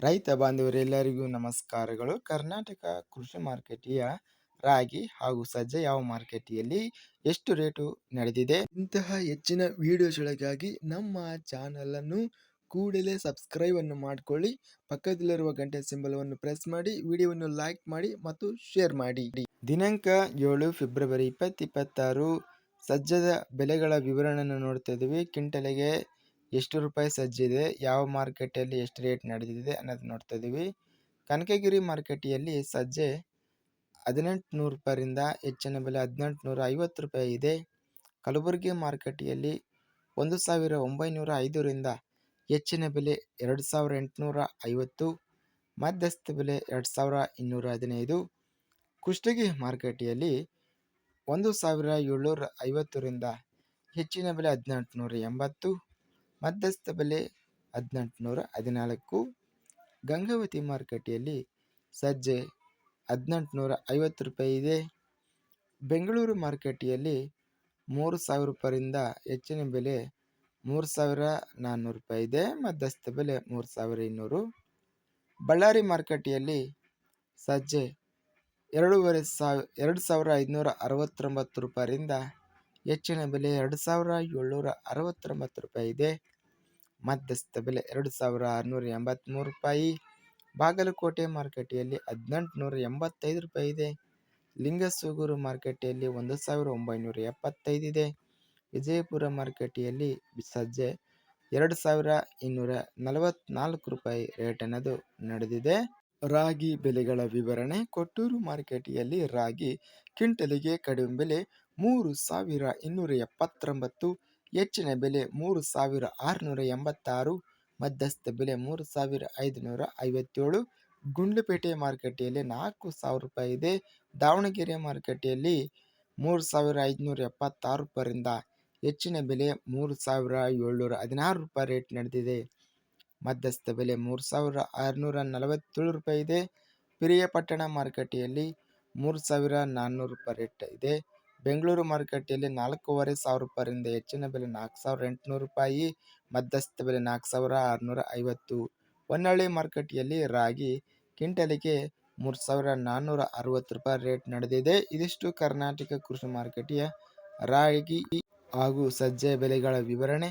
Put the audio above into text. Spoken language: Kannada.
ರೈತ ಬಾಂಧವರೆಲ್ಲರಿಗೂ ನಮಸ್ಕಾರಗಳು. ಕರ್ನಾಟಕ ಕೃಷಿ ಮಾರುಕಟ್ಟೆಯ ರಾಗಿ ಹಾಗೂ ಸಜ್ಜೆ ಯಾವ ಮಾರುಕಟ್ಟೆಯಲ್ಲಿ ಎಷ್ಟು ರೇಟು ನಡೆದಿದೆ? ಇಂತಹ ಹೆಚ್ಚಿನ ವಿಡಿಯೋಸ್ಗಳಿಗಾಗಿ ನಮ್ಮ ಚಾನಲನ್ನು ಕೂಡಲೇ ಸಬ್ಸ್ಕ್ರೈಬ್ ಅನ್ನು ಮಾಡಿಕೊಳ್ಳಿ. ಪಕ್ಕದಲ್ಲಿರುವ ಗಂಟೆ ಸಿಂಬಲವನ್ನು ಪ್ರೆಸ್ ಮಾಡಿ ವಿಡಿಯೋವನ್ನು ಲೈಕ್ ಮಾಡಿ ಮತ್ತು ಶೇರ್ ಮಾಡಿ. ದಿನಾಂಕ ಏಳು ಫೆಬ್ರವರಿ ಇಪ್ಪತ್ತಿಪ್ಪತ್ತಾರು ಸಜ್ಜದ ಬೆಲೆಗಳ ವಿವರಣೆಯನ್ನು ನೋಡ್ತಾ ಇದ್ದೀವಿ. ಕ್ವಿಂಟಲಿಗೆ ಎಷ್ಟು ರೂಪಾಯಿ ಸಜ್ಜಿದೆ, ಯಾವ ಮಾರ್ಕೆಟಲ್ಲಿ ಎಷ್ಟು ರೇಟ್ ನಡೆದಿದೆ ಅನ್ನೋದು ನೋಡ್ತಾ ಇದ್ದೀವಿ ಕನಕಗಿರಿ ಮಾರ್ಕೆಟಿಯಲ್ಲಿ ಸಜ್ಜೆ ಹದಿನೆಂಟು ನೂರು ರೂಪಾಯಿಂದ ಹೆಚ್ಚಿನ ಬೆಲೆ ಹದಿನೆಂಟು ನೂರ ಐವತ್ತು ರೂಪಾಯಿ ಇದೆ. ಕಲಬುರಗಿ ಮಾರ್ಕೆಟಿಯಲ್ಲಿ ಒಂದು ಸಾವಿರ ಒಂಬೈನೂರ ಐದರಿಂದ ಹೆಚ್ಚಿನ ಬೆಲೆ ಎರಡು ಸಾವಿರ ಎಂಟುನೂರ ಐವತ್ತು, ಮಧ್ಯಸ್ಥ ಬೆಲೆ ಎರಡು ಸಾವಿರ ಇನ್ನೂರ ಹದಿನೈದು. ಕುಷ್ಟಗಿ ಮಾರ್ಕೆಟಿಯಲ್ಲಿ ಒಂದು ಸಾವಿರ ಏಳ್ನೂರ ಐವತ್ತರಿಂದ ಹೆಚ್ಚಿನ ಬೆಲೆ ಹದಿನೆಂಟು ನೂರ ಎಂಬತ್ತು ಮಧ್ಯಸ್ಥ ಬೆಲೆ ಹದಿನೆಂಟುನೂರ ಹದಿನಾಲ್ಕು ಗಂಗಾವತಿ ಮಾರುಕಟ್ಟೆಯಲ್ಲಿ ಸಜ್ಜೆ ಹದಿನೆಂಟು ನೂರ ಐವತ್ತು ರೂಪಾಯಿ ಇದೆ. ಬೆಂಗಳೂರು ಮಾರುಕಟ್ಟೆಯಲ್ಲಿ ಮೂರು ಸಾವಿರ ರೂಪಾಯಿಂದ ಹೆಚ್ಚಿನ ಬೆಲೆ ಮೂರು ಸಾವಿರ ನಾನ್ನೂರು ರೂಪಾಯಿ ಇದೆ. ಮಧ್ಯಸ್ಥ ಬೆಲೆ ಮೂರು ಸಾವಿರ ಇನ್ನೂರು ಬಳ್ಳಾರಿ ಮಾರುಕಟ್ಟೆಯಲ್ಲಿ ಸಜ್ಜೆ ಎರಡೂವರೆ ಸಾವಿರ, ಎರಡು ಸಾವಿರ ಐದುನೂರ ಅರವತ್ತೊಂಬತ್ತು ರೂಪಾಯಿಂದ ಹೆಚ್ಚಿನ ಬೆಲೆ ಎರಡು ಸಾವಿರ ಏಳ್ನೂರ ಅರವತ್ತೊಂಬತ್ತು ರೂಪಾಯಿ ಇದೆ. ಮಧ್ಯಸ್ಥ ಬೆಲೆ ಎರಡು ಸಾವಿರ ಆರುನೂರ ಎಂಬತ್ತ್ಮೂರು ರೂಪಾಯಿ. ಬಾಗಲಕೋಟೆ ಮಾರುಕಟ್ಟೆಯಲ್ಲಿ ಹದಿನೆಂಟುನೂರ ಎಂಬತ್ತೈದು ರೂಪಾಯಿ ಇದೆ. ಲಿಂಗಸೂಗೂರು ಮಾರುಕಟ್ಟೆಯಲ್ಲಿ ಒಂದು ಸಾವಿರ ಒಂಬೈನೂರ ಎಪ್ಪತ್ತೈದು ಇದೆ. ವಿಜಯಪುರ ಮಾರುಕಟ್ಟೆಯಲ್ಲಿ ಸಜ್ಜೆ ಎರಡು ಸಾವಿರ ಇನ್ನೂರ ನಲವತ್ತ್ನಾಲ್ಕು ರೂಪಾಯಿ ರೇಟ್ ಅನ್ನೋದು ನಡೆದಿದೆ. ರಾಗಿ ಬೆಲೆಗಳ ವಿವರಣೆ ಕೊಟ್ಟೂರು ಮಾರುಕಟ್ಟೆಯಲ್ಲಿ ರಾಗಿ ಕ್ವಿಂಟಲಿಗೆ ಕಡಿಮೆ ಬೆಲೆ ಮೂರು ಸಾವಿರ ಇನ್ನೂರ ಎಪ್ಪತ್ತೊಂಬತ್ತು, ಹೆಚ್ಚಿನ ಬೆಲೆ ಮೂರು ಸಾವಿರ ಆರುನೂರ ಎಂಬತ್ತಾರು, ಮಧ್ಯಸ್ಥ ಬೆಲೆ ಮೂರು ಸಾವಿರ ಐದುನೂರ ಐವತ್ತೇಳು. ಗುಂಡ್ಲುಪೇಟೆ ಮಾರುಕಟ್ಟೆಯಲ್ಲಿ ನಾಲ್ಕು ಸಾವಿರ ರೂಪಾಯಿ ಇದೆ. ದಾವಣಗೆರೆ ಮಾರುಕಟ್ಟೆಯಲ್ಲಿ ಮೂರು ಸಾವಿರ ಐದುನೂರ ಎಪ್ಪತ್ತಾರು ರೂಪಾಯಿಂದ ಹೆಚ್ಚಿನ ಬೆಲೆ ಮೂರು ಸಾವಿರ ಏಳ್ನೂರ ಹದಿನಾರು ರೂಪಾಯಿ ರೇಟ್ ನಡೆದಿದೆ. ಮಧ್ಯಸ್ಥ ಬೆಲೆ ಮೂರು ಸಾವಿರ ಆರುನೂರ ನಲವತ್ತೇಳು ರೂಪಾಯಿ ಇದೆ. ಪಿರಿಯಾಪಟ್ಟಣ ಮಾರುಕಟ್ಟೆಯಲ್ಲಿ ಮೂರು ಸಾವಿರ ನಾನ್ನೂರು ರೂಪಾಯಿ ರೇಟ್ ಇದೆ. ಬೆಂಗಳೂರು ಮಾರುಕಟ್ಟೆಯಲ್ಲಿ ನಾಲ್ಕೂವರೆ ಸಾವಿರ ರೂಪಾಯಿಂದ ಹೆಚ್ಚಿನ ಬೆಲೆ ನಾಲ್ಕು ಸಾವಿರ ಎಂಟುನೂರು ರೂಪಾಯಿ, ಮಧ್ಯಸ್ಥ ಬೆಲೆ ನಾಲ್ಕು ಸಾವಿರ ಆರುನೂರ ಐವತ್ತು. ಹೊನ್ನಳ್ಳಿ ಮಾರುಕಟ್ಟೆಯಲ್ಲಿ ರಾಗಿ ಕ್ವಿಂಟಲಿಗೆ ಮೂರು ಸಾವಿರ ನಾನ್ನೂರ ಅರವತ್ತು ರೂಪಾಯಿ ರೇಟ್ ನಡೆದಿದೆ. ಇದಿಷ್ಟು ಕರ್ನಾಟಕ ಕೃಷಿ ಮಾರುಕಟ್ಟೆಯ ರಾಗಿ ಹಾಗೂ ಸಜ್ಜೆ ಬೆಲೆಗಳ ವಿವರಣೆ.